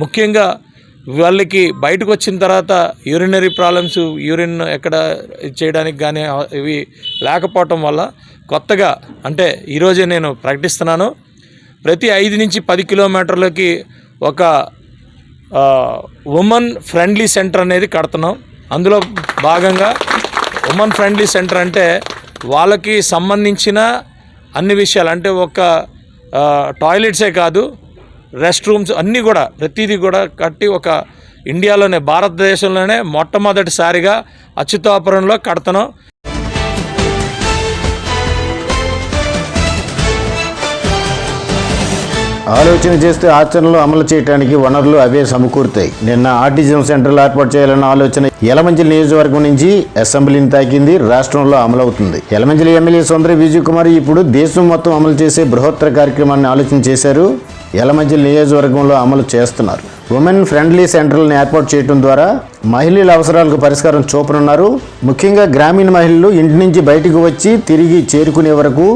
ముఖ్యంగా వాళ్ళకి బయటకు వచ్చిన తర్వాత యూరినరీ ప్రాబ్లమ్స్ యూరిన్ ఎక్కడ చేయడానికి కానీ ఇవి లేకపోవటం వల్ల కొత్తగా అంటే ఈరోజే నేను ప్రకటిస్తున్నాను. ప్రతి ఐదు నుంచి పది కిలోమీటర్లకి ఒక ఉమెన్ ఫ్రెండ్లీ సెంటర్ అనేది కడుతున్నాం. అందులో భాగంగా ఉమెన్ ఫ్రెండ్లీ సెంటర్ అంటే వాళ్ళకి సంబంధించిన అన్ని విషయాలు అంటే ఒక టాయిలెట్సే కాదు రెస్ట్ రూమ్స్ అన్నీ కూడా ప్రతిదీ కూడా కట్టి ఒక ఇండియాలోనే భారతదేశంలోనే మొట్టమొదటిసారిగా అచ్యుతాపురంలో కడతాను. ఆలోచన చేస్తే ఆచరణలో అమలు చేయడానికి వనరులు అవే సమకూరుతాయి. నిన్న ఆర్టిజం సెంటర్లు ఏర్పాటు చేయాలన్న ఆలోచన యలమంచిలి నియోజకవర్గం నుంచి అసెంబ్లీని తాకింది రాష్ట్రంలో అమలవుతుంది. యలమంచిలి ఎమ్మెల్యే సొందరి విజయ్ కుమార్ ఇప్పుడు దేశం మొత్తం అమలు చేసే బృహత్తర కార్యక్రమాన్ని ఆలోచన చేశారు. యలమంచిలి నియోజకవర్గంలో అమలు చేస్తున్నారు. ఉమెన్ ఫ్రెండ్లీ సెంటర్లను ఏర్పాటు చేయడం ద్వారా మహిళల అవసరాలకు పరిష్కారం చూపనున్నారు. ముఖ్యంగా గ్రామీణ మహిళలు ఇంటి నుంచి బయటకు వచ్చి తిరిగి చేరుకునే వరకు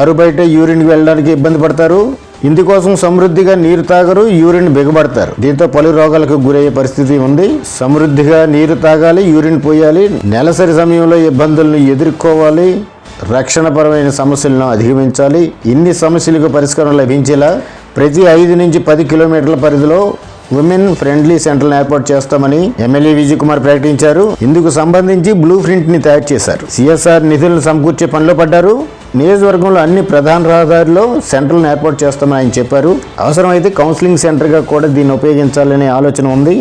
ఆరు బయట యూరిన్కి వెళ్ళడానికి ఇబ్బంది పడతారు. ఇందుకోసం సమృద్ధిగా నీరు తాగరు యూరిన్ బిగబడతారు. దీంతో పలు రోగాలకు గురయ్యే పరిస్థితి ఉంది. సమృద్ధిగా నీరు తాగాలి యూరిన్ పోయాలి నెలసరి సమయంలో ఇబ్బందులను ఎదుర్కోవాలి రక్షణపరమైన సమస్యలను అధిగమించాలి. ఇన్ని సమస్యలకు పరిష్కారం లభించేలా ప్రతి ఐదు నుంచి పది కిలోమీటర్ల పరిధిలో ఉమెన్ ఫ్రెండ్లీ సెంటర్లను ఏర్పాటు చేస్తామని ఎమ్మెల్యే విజయ్ కుమార్ ప్రకటించారు. ఇందుకు సంబంధించి బ్లూ ప్రింట్ని తయారు చేశారు. సిఎస్ఆర్ నిధులను సమకూర్చే పనిలో పడ్డారు. నియోజకవర్గంలో అన్ని ప్రధాన రహదారిలో సెంటర్లను ఏర్పాటు చేస్తామని ఆయన చెప్పారు. అవసరమైతే కౌన్సిలింగ్ సెంటర్గా కూడా దీన్ని ఉపయోగించాలనే ఆలోచన ఉంది.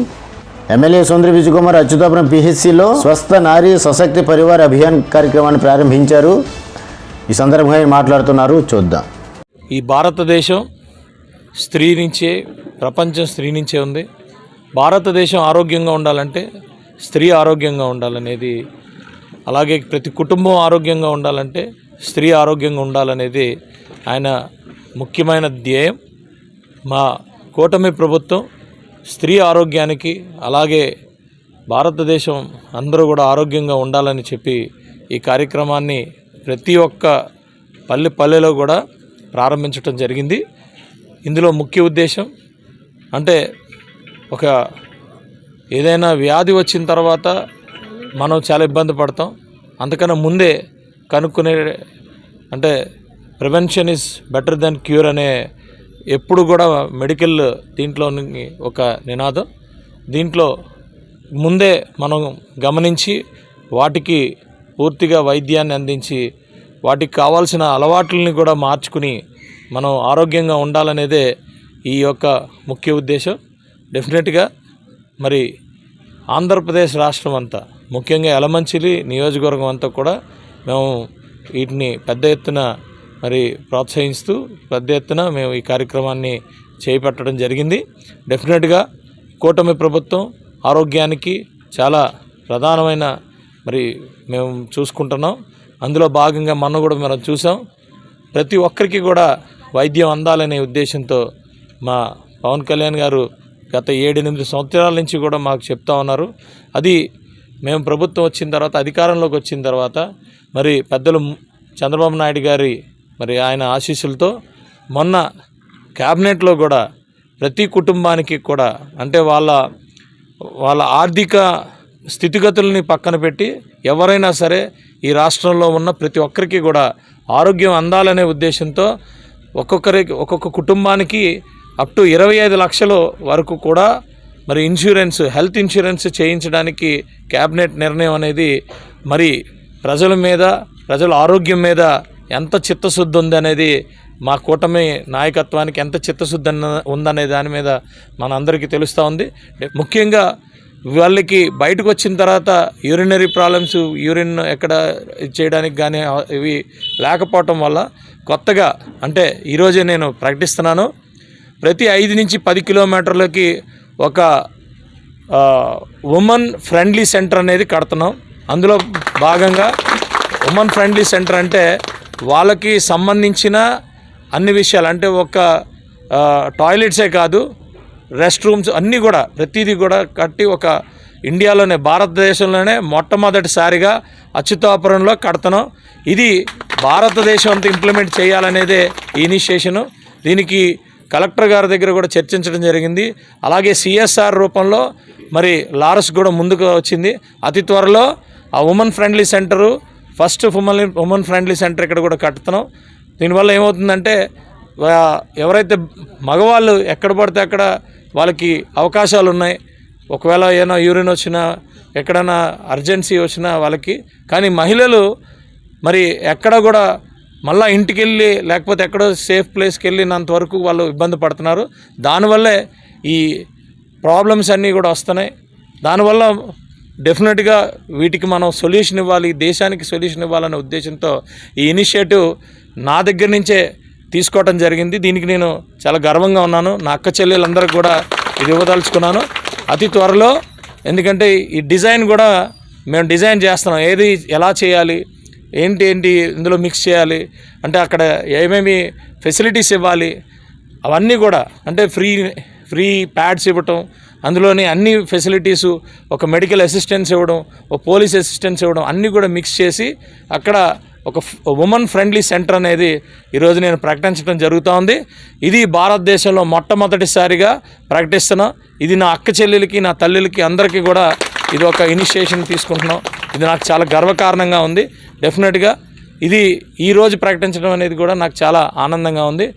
ఎమ్మెల్యే సుందరి విజయకుమార్ అచ్యుతాపురం పిహెచ్సిలో స్వస్థ నారీ సశక్తి పరివార అభియాన్ కార్యక్రమాన్ని ప్రారంభించారు. ఈ సందర్భంగా మాట్లాడుతున్నారు. చూద్దాం. ఈ భారతదేశం స్త్రీ నుంచే ప్రపంచం స్త్రీ నుంచే ఉంది. భారతదేశం ఆరోగ్యంగా ఉండాలంటే స్త్రీ ఆరోగ్యంగా ఉండాలనేది అలాగే ప్రతి కుటుంబం ఆరోగ్యంగా ఉండాలంటే స్త్రీ ఆరోగ్యంగా ఉండాలనేది ఆయన ముఖ్యమైన ధ్యేయం. మా కూటమి ప్రభుత్వం స్త్రీ ఆరోగ్యానికి అలాగే భారతదేశం అందరూ కూడా ఆరోగ్యంగా ఉండాలని చెప్పి ఈ కార్యక్రమాన్ని ప్రతి ఒక్క పల్లె పల్లెలో కూడా ప్రారంభించడం జరిగింది. ఇందులో ముఖ్య ఉద్దేశం అంటే ఒక ఏదైనా వ్యాధి వచ్చిన తర్వాత మనం చాలా ఇబ్బంది పడతాం. అంతకన్నా ముందే కనుక్కునే అంటే prevention is better than cure అనే ఎప్పుడు కూడా మెడికల్ దీంట్లో ఒక నినాదం. దీంట్లో ముందే మనం గమనించి వాటికి పూర్తిగా వైద్యాన్ని అందించి వాటికి కావాల్సిన అలవాట్లని కూడా మార్చుకుని మనం ఆరోగ్యంగా ఉండాలనేదే ఈ యొక్క ముఖ్య ఉద్దేశం. డెఫినెట్గా మరి ఆంధ్రప్రదేశ్ రాష్ట్రం అంతా ముఖ్యంగా ఎలమంచిలి నియోజకవర్గం అంతా కూడా మేము వీటిని పెద్ద ఎత్తున మరి ప్రోత్సహిస్తూ పెద్ద ఎత్తున మేము ఈ కార్యక్రమాన్ని చేపట్టడం జరిగింది. డెఫినెట్గా కూటమి ప్రభుత్వం ఆరోగ్యానికి చాలా ప్రధానమైన మరి మేము చూసుకుంటున్నాం. అందులో భాగంగా మొన్న కూడా మనం చూసాం. ప్రతి ఒక్కరికి కూడా వైద్యం అందాలనే ఉద్దేశంతో మా పవన్ కళ్యాణ్ గారు గత ఏడెనిమిది సంవత్సరాల నుంచి కూడా మాకు చెప్తా ఉన్నారు. అది మేము ప్రభుత్వం వచ్చిన తర్వాత అధికారంలోకి వచ్చిన తర్వాత మరి పెద్దలు చంద్రబాబు నాయుడు గారి మరి ఆయన ఆశీస్సులతో మొన్న క్యాబినెట్లో కూడా ప్రతి కుటుంబానికి కూడా అంటే వాళ్ళ వాళ్ళ ఆర్థిక స్థితిగతుల్ని పక్కన పెట్టి ఎవరైనా సరే ఈ రాష్ట్రంలో ఉన్న ప్రతి ఒక్కరికి కూడా ఆరోగ్యం అందాలనే ఉద్దేశంతో ఒక్కొక్కరికి ఒక్కొక్క కుటుంబానికి అప్ టు ఇరవై ఐదు లక్షల వరకు కూడా మరి ఇన్సూరెన్స్ హెల్త్ ఇన్సూరెన్స్ చేయించడానికి క్యాబినెట్ నిర్ణయం అనేది మరి ప్రజల మీద ప్రజల ఆరోగ్యం మీద ఎంత చిత్తశుద్ధి ఉందనేది మా కూటమి నాయకత్వానికి ఎంత చిత్తశుద్ధి ఉందనే దాని మీద మనందరికీ తెలుస్తూ ఉంది. ముఖ్యంగా వాళ్ళకి బయటకు వచ్చిన తర్వాత యూరినరీ ప్రాబ్లమ్స్ యూరిన్ ఎక్కడ చేయడానికి కానీ ఇవి లేకపోవటం వల్ల కొత్తగా అంటే ఈరోజే నేను ప్రకటిస్తున్నాను. ప్రతి ఐదు నుంచి పది కిలోమీటర్లకి ఒక ఉమెన్ ఫ్రెండ్లీ సెంటర్ అనేది కడుతున్నాం. అందులో భాగంగా ఉమెన్ ఫ్రెండ్లీ సెంటర్ అంటే వాళ్ళకి సంబంధించిన అన్ని విషయాలు అంటే ఒక టాయిలెట్సే కాదు రెస్ట్ రూమ్స్ అన్నీ కూడా ప్రతిదీ కూడా కట్టి ఒక ఇండియాలోనే భారతదేశంలోనే మొట్టమొదటిసారిగా అచ్యుతాపురంలో కడతాం ఇది భారతదేశం అంతా ఇంప్లిమెంట్ చేయాలనేదే ఈ ఇనిషియేషను దీనికి కలెక్టర్ గారి దగ్గర కూడా చర్చించడం జరిగింది. అలాగే సిఎస్ఆర్ రూపంలో మరి లారస్ కూడా ముందుకు వచ్చింది. అతి త్వరలో ఆ women friendly centre first women women friendly centre ఇక్కడ కూడా కట్టుతున్నాం దీనివల్ల ఏమవుతుందంటే ఎవరైతే మగవాళ్ళు ఎక్కడ పడితే అక్కడ వాళ్ళకి అవకాశాలు ఉన్నాయి. ఒకవేళ ఏమైనా యూరిన్ వచ్చినా ఎక్కడైనా అర్జెన్సీ వచ్చినా వాళ్ళకి కానీ మహిళలు మరి ఎక్కడ కూడా మళ్ళా ఇంటికి వెళ్ళి లేకపోతే ఎక్కడో సేఫ్ ప్లేస్కి వెళ్ళినంత వరకు వాళ్ళు ఇబ్బంది పడుతున్నారు. దానివల్లే ఈ ప్రాబ్లమ్స్ అన్నీ కూడా వస్తున్నాయి. దానివల్ల డెఫినెట్గా వీటికి మనం సొల్యూషన్ ఇవ్వాలి దేశానికి సొల్యూషన్ ఇవ్వాలనే ఉద్దేశంతో ఈ ఇనిషియేటివ్ నా దగ్గర నుంచే తీసుకోవటం జరిగింది. దీనికి నేను చాలా గర్వంగా ఉన్నాను. నా అక్క చెల్లెలందరికీ కూడా ఇది ఇవ్వదలుచుకున్నాను. అతి త్వరలో ఎందుకంటే ఈ డిజైన్ కూడా మేము డిజైన్ చేస్తున్నాం. ఏది ఎలా చేయాలి ఏంటి ఏంటి ఇందులో మిక్స్ చేయాలి అంటే అక్కడ ఏమేమి ఫెసిలిటీస్ ఇవ్వాలి అవన్నీ కూడా అంటే ఫ్రీ ఫ్రీ ప్యాడ్స్ ఇవ్వటం అందులోని అన్ని ఫెసిలిటీసు ఒక మెడికల్ అసిస్టెన్స్ ఇవ్వడం ఒక పోలీస్ అసిస్టెన్స్ ఇవ్వడం అన్నీ కూడా మిక్స్ చేసి అక్కడ ఒక ఉమెన్ ఫ్రెండ్లీ సెంటర్ అనేది ఈరోజు నేను ప్రకటించడం జరుగుతూ ఉంది ఇది భారతదేశంలో మొట్టమొదటిసారిగా ప్రకటిస్తున్నాం. ఇది నా అక్క చెల్లెలకి నా తల్లులకి అందరికీ కూడా ఇది ఒక ఇనిషియేషన్ తీసుకుంటున్నాం. ఇది నాకు చాలా గర్వకారణంగా ఉంది. డెఫినెట్గా ఇది ఈరోజు ప్రకటించడం అనేది కూడా నాకు చాలా ఆనందంగా ఉంది.